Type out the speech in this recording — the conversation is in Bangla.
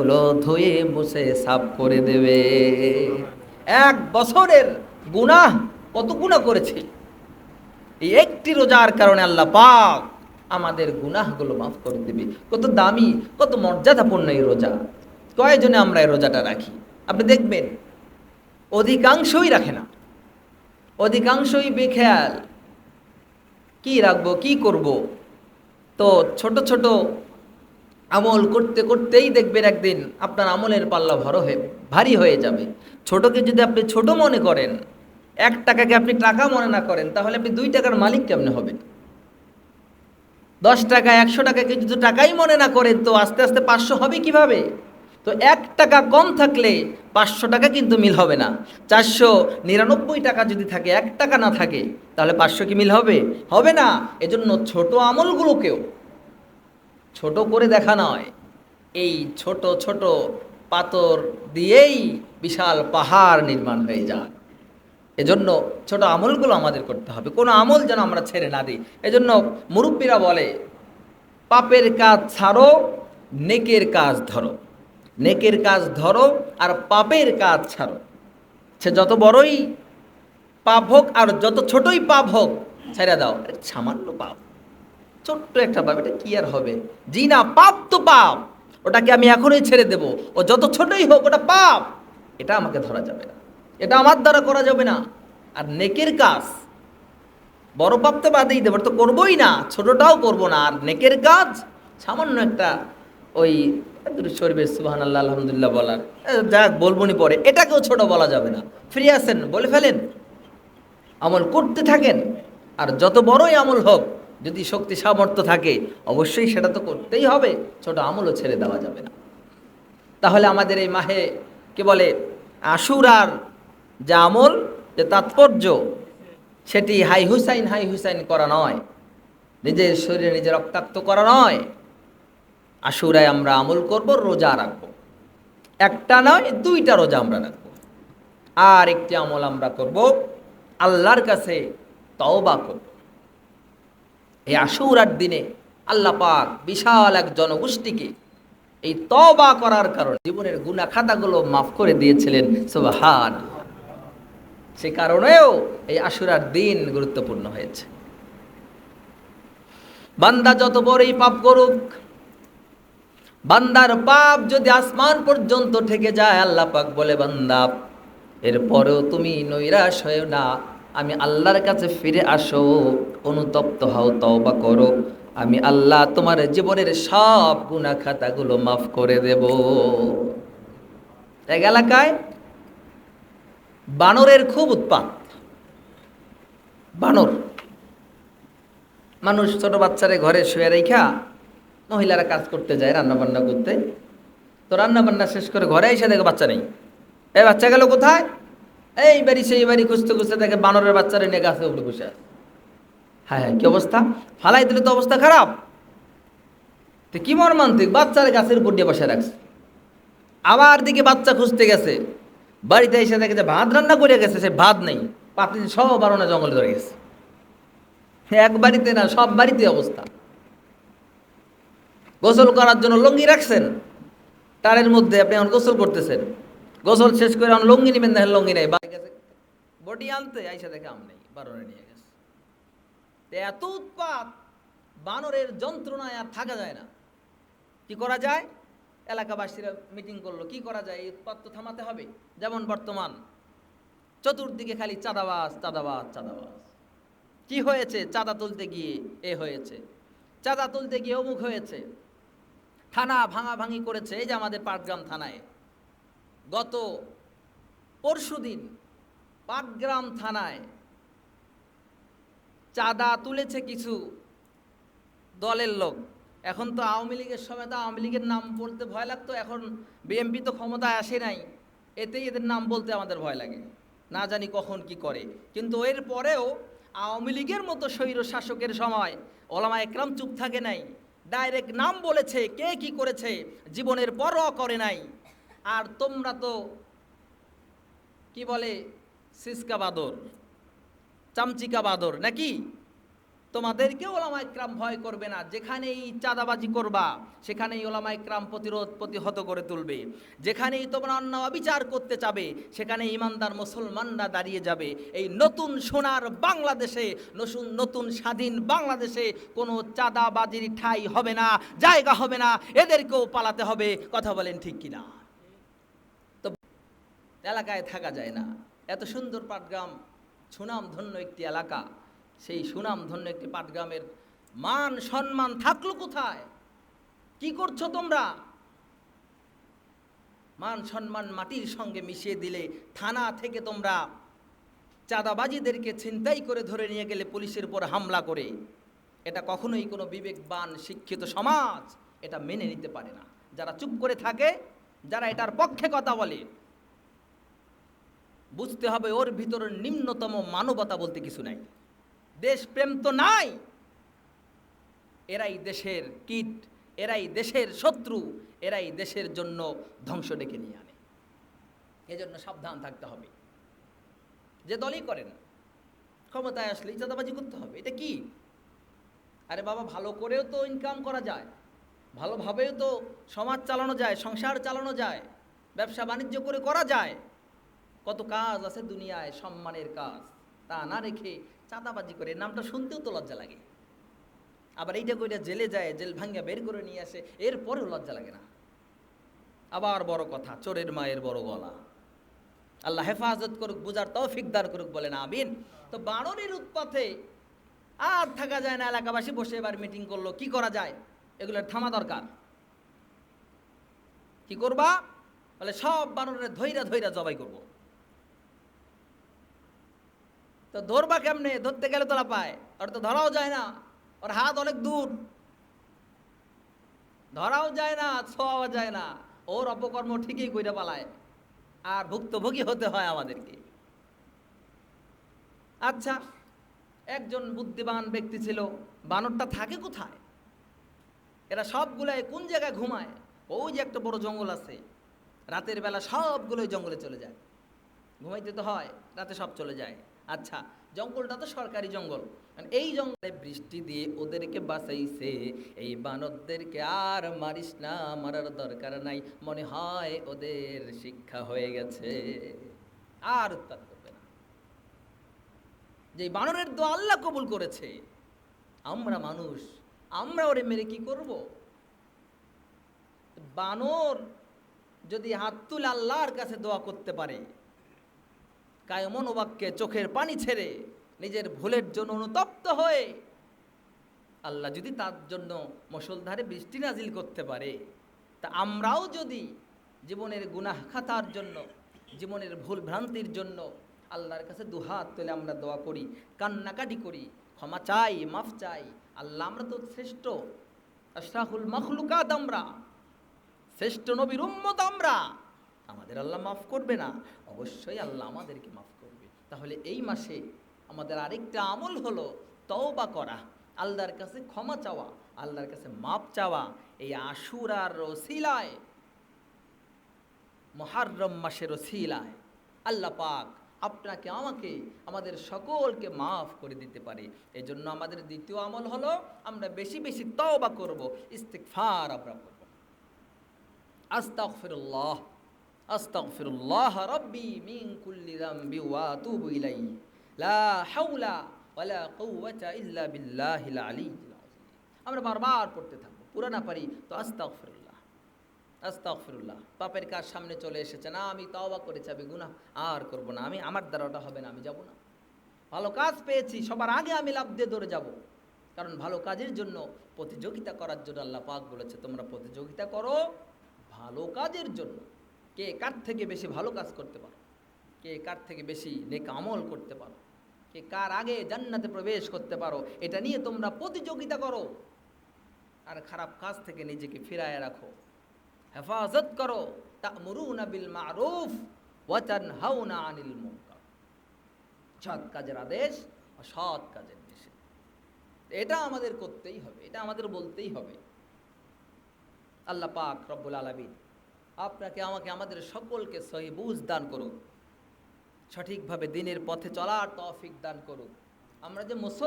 হলো ধুয়ে মুছে সাফ করে দেবে। এক বছরের গুনাহ কত গুনাহ করেছি? এই একটি রোজার কারণে আল্লাহ পাক আমাদের গুনাহগুলো মাফ করে দেবে। কত দামি, কত মর্যাদাপূর্ণ এই রোজা। কয়জনে আমরা এই রোজাটা রাখি? আপনি দেখবেন, অধিকাংশই রাখে না। অধিকাংশই বেখেয়াল। কি রাখব, কি করব? তো ছোট ছোট আমল করতে করতেই দেখবেন একদিন আপনার আমলের পাল্লা ভরো হয়ে, ভারী হয়ে যাবে। ছোটকে যদি আপনি ছোট মনে করেন, এক টাকাকে আপনি টাকা মনে না করেন, তাহলে আপনি দুই টাকার মালিক কেমনে হবেন? দশ টাকা, একশো টাকাকে যদি টাকাই মনে না করেন, তো আস্তে আস্তে পাঁচশো হবে কীভাবে? তো এক টাকা কম থাকলে পাঁচশো টাকা কিন্তু মিল হবে না। চারশো নিরানব্বই টাকা যদি থাকে, এক টাকা না থাকে, তাহলে পাঁচশো কি মিল হবে? হবে না। এজন্য ছোট আমলগুলোকেও ছোট করে দেখা নয়। এই ছোট ছোট পাথর দিয়েই বিশাল পাহাড় নির্মাণ হয়ে যায়। এজন্য ছোট আমলগুলো আমাদের করতে হবে। কোনো আমল যেন আমরা ছেড়ে না দিই। এজন্য মুরব্বীরা বলে, পাপের কাজ ছাড়ো, নেকের কাজ ধরো। নেকের কাজ ধরো আর পাপের কাজ ছাড়ো। সে যত বড়ই পাপ হোক আর যত ছোটই পাপ হোক, ছেড়ে দাও। সামান্য পাপ। ছোট্ট একটা পাপ এটা কি আর হবে? জি না পাপ তো পাপ। ওটাকে আমি এখনই ছেড়ে দেব। ও যত ছোটই হোক, ওটা পাপ। এটা আমাকে ধরা যাবে না। এটা আমার দ্বারা করা যাবে না। আর নেকের কাজ, বড় পাপ তো বাদেই দেবো। তো করবোই না। ছোটটাও করব না। আর নেকের কাজ, সামান্য একটা ওই শরীফের সুবাহান আল্লাহ আলহামদুলিল্লাহ বলার। যাক, বলবনি পরে। এটাকেও ছোট বলা যাবে না। ফিরে আসেন, বলে ফেলেন। আমল করতে থাকেন। আর যত বড়ই আমল হোক যদি শক্তি সামর্থ্য থাকে, অবশ্যই সেটা তো করতেই হবে। ছোট আমলও ছেড়ে দেওয়া যাবে না। তাহলে আমাদের এই মাহে কে বলে, আশুরার যে আমল, যে তাৎপর্য, সেটি হাই হুসাইন হাই হুসাইন করা নয়। নিজের শরীরে নিজে রক্তাক্ত করা নয়। আশুরায় আমরা আমল করব, রোজা রাখব। একটা নয়, দুইটা রোজা আমরা রাখব। আর একটি আমল আমরা করব, আল্লাহর কাছে তওবা করব। এই আশুরার দিনে আল্লাহ পাক বিশাল এক জনগোষ্ঠীকে এই তবা করার কারণে জীবনের গুণা খাতাগুলো মাফ করে দিয়েছিলেন। সুবাহান সে কারণেও এই আশুরার দিন গুরুত্বপূর্ণ হয়েছে। বান্দা যত বড়ই পাপ করুক, বান্দার পাপ যদি আসমান পর্যন্ত থেকে যায়, আল্লাহ পাক বলে, বান্দা, এরপরেও তুমি নৈরাশ হয়েও না। আমি আল্লাহর কাছে ফিরে আসো, অনুতপ্ত হও, তওবা করো। আমি আল্লাহ তোমার জীবনের সব গুণা খাতাগুলো মাফ করে দেব। এক এলাকায় বানরের খুব উৎপাত। বানর। মানুষ ছোট বাচ্চারে ঘরে শুয়ে রেখা মহিলারা কাজ করতে যায় রান্না বান্না করতে। তো রান্না বান্না শেষ করে ঘরে এসে দেখে বাচ্চা নেই। এই বাচ্চা গেল কোথায়? এই বাড়ি, সেই বাড়ি খুঁজতে খুঁজতে দেখে বানরের বাচ্চারা নিয়ে গাছে উপরে বসে। হ্যাঁ হ্যাঁ কি অবস্থা? ফালাই দিলে তো অবস্থা খারাপ। তো কি মর্মান্তিক? বাচ্চার গাছের উপর দিয়ে বসে রাখছে। আবার দিকে বাচ্চা খুঁজতে গেছে। বাড়িতে এসে দেখে যে ভাত রান্না করে গেছে, সে ভাত নেই। পাতি সব বারোনা জঙ্গলে ধরে গেছে। এক বাড়িতে না, সব বাড়িতে অবস্থা। গোসল করার জন্য লঙ্গি রাখছেন। তারের মধ্যে আপনি এখন গোসল করতেছেন। গোসল শেষ করে এখন লঙ্গি নেবেন দেখেন লঙ্গি নেই, বাড়ি গেছে। বডি আনতে আইসা দেখে আম নেই বারোনে নিয়ে গেছে। এত উৎপাত, বানরের যন্ত্রণায় আর থাকা যায় না। কি করা যায়? এলাকাবাসীরা মিটিং করল, কি করা যায়? এই উৎপাত তো থামাতে হবে। যেমন বর্তমান, চতুর্দিকে খালি চাঁদাবাজ চাঁদাবাজ চাঁদাবাজ। কি হয়েছে? চাঁদা তুলতে গিয়ে এ হয়েছে। চাঁদা তুলতে গিয়ে অমুক হয়েছে। থানা ভাঙা ভাঙি করেছে, এই যে আমাদের পাটগ্রাম থানায়। গত পরশুদিন পাটগ্রাম থানায় চাঁদা তুলেছে কিছু দলের লোক। এখন তো আওয়ামী লীগের সময় তো আওয়ামী লীগের নাম বলতে ভয় লাগতো, এখন বিএমপি তো ক্ষমতায় আসে নাই, এতেই এদের নাম বলতে আমাদের ভয় লাগে। না জানি কখন কি করে। কিন্তু এর পরেও আওয়ামী লীগের মতো স্বৈর শাসকের সময় ওলামা একরাম চুপ থাকে নাই, ডাইরেক্ট নাম বলেছে, কে কি করেছে, জীবনের পরোয়া করে নাই। আর তোমরা তো, কি বলে, সিসকা বাদর, চামচিকা বাদর, নাকি? তোমাদেরকে ওলামা ইকরাম ভয় করবে না। যেখানেই চাঁদাবাজি করবা, সেখানেই ওলামা ইকরাম প্রতিরোধ প্রতিহত করে তুলবে। যেখানেই তোমরা অন্য বিচার করতে চাবে সেখানে ইমানদার মুসলমানরা দাঁড়িয়ে যাবে। এই নতুন সোনার বাংলাদেশে নতুন নতুন স্বাধীন বাংলাদেশে কোনো চাঁদাবাজির ঠাই হবে না, জায়গা হবে না। এদেরকেও পালাতে হবে। কথা বলেন ঠিক কিনা? এলাকায় থাকা যায় না। এত সুন্দর পাটগ্রাম সুনাম ধন্য একটি এলাকা। সেই সুনাম ধন্য একটি পাটগ্রামের মান, সম্মান থাকল কোথায়? কি করছ তোমরা? মান, সম্মান মাটির সঙ্গে মিশিয়ে দিলে থানা থেকে তোমরা চাঁদাবাজিদেরকে ছিনতাই করে ধরে নিয়ে গেলে পুলিশের উপর হামলা করে। এটা কখনোই কোনো বিবেকবান, শিক্ষিত সমাজ এটা মেনে নিতে পারে না। যারা চুপ করে থাকে, যারা এটার পক্ষে কথা বলে বুঝতে হবে ওর ভিতরে নিম্নতম মানবতা বলতে কিছু নাই। দেশপ্রেম তো নাই। এরাই দেশের কীট, এরাই দেশের শত্রু, এরাই দেশের জন্য ধ্বংস ডেকে নিয়ে আনে। এজন্য সাবধান থাকতে হবে। যে দলই করেন, ক্ষমতায় আসলে চাঁদাবাজি করতে হবে, এটা কি? আরে বাবা, ভালো করেও তো ইনকাম করা যায়, ভালোভাবেও তো সমাজ চালানো যায়, সংসার চালানো যায়, ব্যবসা বাণিজ্য করে করা যায়। কত কাজ আছে দুনিয়ায়, সম্মানের কাজ। তা না রেখে চাঁদাবাজি করে নামটা শুনতেও তো লজ্জা লাগে। আবার এইটা কইটা জেলে যায়, জেল ভাঙ্গা বের করে নিয়ে আসে, এরপরেও লজ্জা লাগে না। আবার বড় কথা, চোরের মায়ের বড় গলা। আল্লাহ হেফাজত করুক, বুঝার তৌফিক দার করুক বলেন, আমিন। তো বানরের উৎপাতে আর থাকা যায় না, এলাকাবাসী বসে এবার মিটিং করল, কি করা যায়? এগুলোর থামা দরকার। কি করবা? বলে সব বানরের ধৈরা ধৈরা জবাই করব। তো ধরবা কেমনে? ধরতে গেলে তোলা পায় ওর তো ধরাও যায় না। ওর হাত অনেক দূর। ধরাও যায় না, ছোঁয়াও যায় না। ওর অপকর্ম ঠিকই কইরা পালায়। আর ভুক্তভোগী হতে হয় আমাদেরকে। আচ্ছা একজন বুদ্ধিমান ব্যক্তি ছিল। বানরটা থাকে কোথায়? এরা সবগুলাই কোন জায়গায় ঘুমায়? ওই যে একটা বড় জঙ্গল আছে। রাতের বেলা সবগুলোই জঙ্গলে চলে যায়। ঘুমাইতে তো হয়, রাতে সব চলে যায়। আচ্ছা জঙ্গলটা তো সরকারি জঙ্গল। এই জঙ্গলে বৃষ্টি দিয়ে ওদেরকে বাঁচাইছে। এই বানরদেরকে আর মারিস না, মারার দরকার নাই। মনে হয় ওদের শিক্ষা হয়ে গেছে। আর উৎপাদ করবে না। যে বানরের দোয়া আল্লাহ কবুল করেছে। আমরা মানুষ, আমরা ওরে মেরে কি করব? বানর যদি হাত আল্লাহর কাছে দোয়া করতে পারে কায়মন বাক্যে চোখের পানি ছেড়ে নিজের ভুলের জন্য অনুতপ্ত হয়ে আল্লাহ যদি তার জন্য মুসলধারে বৃষ্টি নাজিল করতে পারে, তা আমরাও যদি জীবনের গুনাহ খাতার জন্য, জীবনের ভুল ভ্রান্তির জন্য আল্লাহর কাছে দুহাত তুলে আমরা দোয়া করি, কান্নাকাটি করি, ক্ষমা চাই, মাফ চাই, আল্লাহ আমরা তো শ্রেষ্ঠ। আশরাফুল মখলুকাত আমরা, শ্রেষ্ঠ নবীর উম্মত আমরা। আমাদের আল্লাহ মাফ করবে না। অবশ্যই আল্লাহ আমাদেরকে মাফ করবে। তাহলে এই মাসে আমাদের আরেকটা আমল হলো তওবা করা। আল্লাহর কাছে ক্ষমা চাওয়া, আল্লাহর কাছে মাপ চাওয়া। এই আশুরার রসিলায়, মহারম মাসের রসিলায় আল্লাহ পাক আপনাকে, আমাকে, আমাদের সকলকে মাফ করে দিতে পারে। এই জন্য আমাদের দ্বিতীয় আমল হলো আমরা বেশি বেশি তওবা করব ইস্তিকফার আমরা করব। আস্তাগফিরুল্লাহ। আস্তাগফিরুল্লাহ রাব্বি মিন কুল্লি যামবি ওয়া আতুবু ইলাইহি। লা হাওলা ওয়ালা কুওয়াতা ইল্লা বিল্লাহিল আলিয়্যিল আযীম। আমরা বারবার পড়তে থাকব, পুরা না পারি তো আস্তাগফিরুল্লাহ আস্তাগফিরুল্লাহ। পাপের কাজ সামনে চলে এসেছে না, আমি তওবা করেছি, আমি গুনাহ আর করব না, আমি আমার দ্বারা ওটা হবে না, আমি যাব না। ভালো কাজ পেয়েছি, সবার আগে আমি লাভ দিয়ে দৌড়ে যাব। কারণ ভালো কাজের জন্য প্রতিযোগিতা করার জন্য আল্লাহ পাক বলেছে, তোমরা প্রতিযোগিতা করো ভালো কাজের জন্য। কে কার থেকে বেশি ভালো কাজ করতে পারো? কে কার থেকে বেশি নেক আমল করতে পারো? কে কার আগে জান্নাতে প্রবেশ করতে পারো? এটা নিয়ে তোমরা প্রতিযোগিতা করো। আর খারাপ কাজ থেকে নিজেকে ফিরায় রাখো। হেফাজত করো। তা'মুরুনা বিল মারুফ ওয়া তানহাউনা আনিল সৎ কাজের আদেশ, অসৎ কাজের নিষেধ। এটা আমাদের করতেই হবে। এটা আমাদের বলতেই হবে। আল্লাহ পাক রব্বুল আলামিন আপনাকে, আমাকে, আমাদের সকলকে সহি বুঝ দান করুক। সঠিকভাবে দিনের পথে চলার তফিক দান করুক। আমরা যে মুসল